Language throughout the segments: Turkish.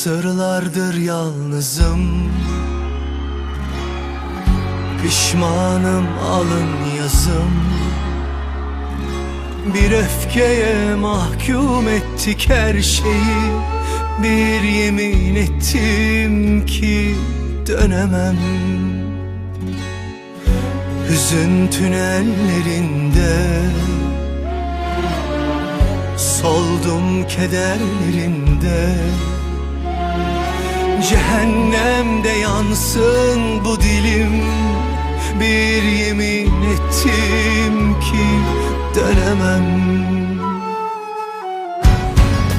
Asırlardır yalnızım. Pişmanım alın yazım. Bir öfkeye mahkum ettik her şeyi. Bir yemin ettim ki dönemem. Hüzün tünellerinde Soldum kederlerinde Cehennemde yansın bu dilim. Bir yemin ettim ki dönemem.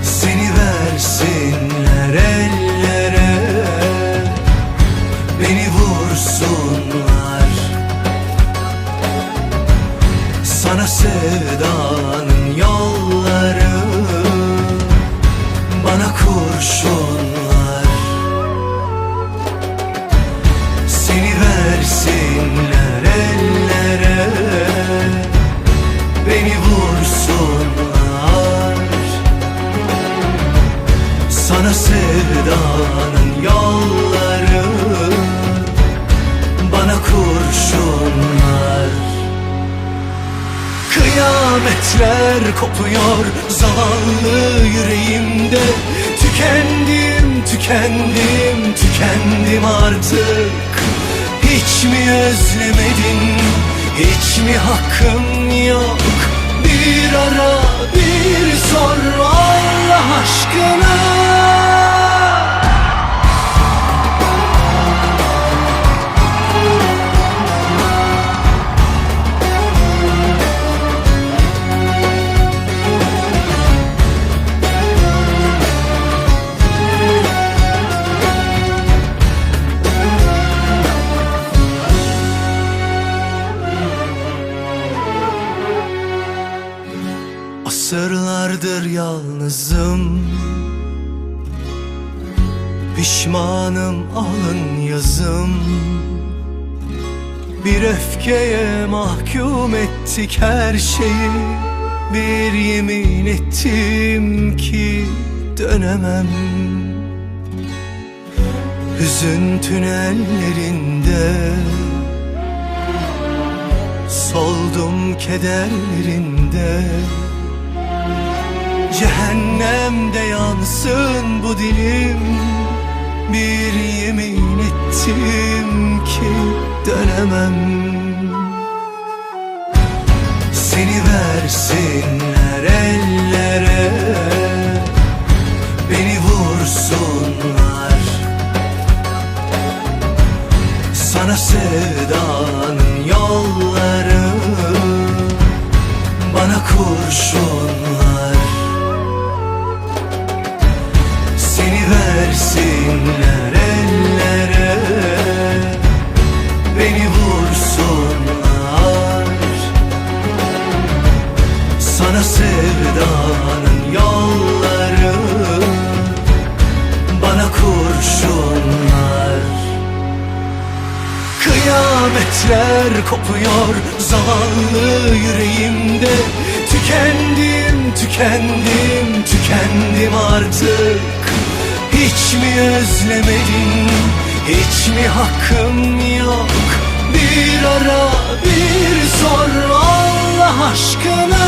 Seni versinler ellere Beni vursunlar. Sana sevdanın Kıyametler kopuyor. Zavallı yüreğimde Tükendim, tükendim, tükendim artık. Hiç mi özlemedin, hiç mi hakkın yok? Bir ara, bir sor Allah aşkına Asırlardır yalnızım. Pişmanım alın yazım. Bir öfkeye mahkum ettik her şeyi. Bir yemin ettim ki dönemem. Hüzün tünellerinde Soldum kederlerinde Cehennemde yansın bu dilim. Bir yemin ettim ki dönemem. Seni versinler ellere. Beni vursunlar. Sana sevdanın yolları. Bana kurşunlar sevdanın yolları. Bana kurşunlar. Kıyametler kopuyor zavallı yüreğimde. Tükendim, tükendim, tükendim artık. Hiç mi özlemedin, hiç mi hakkım yok? Bir ara, bir sor. Allah aşkına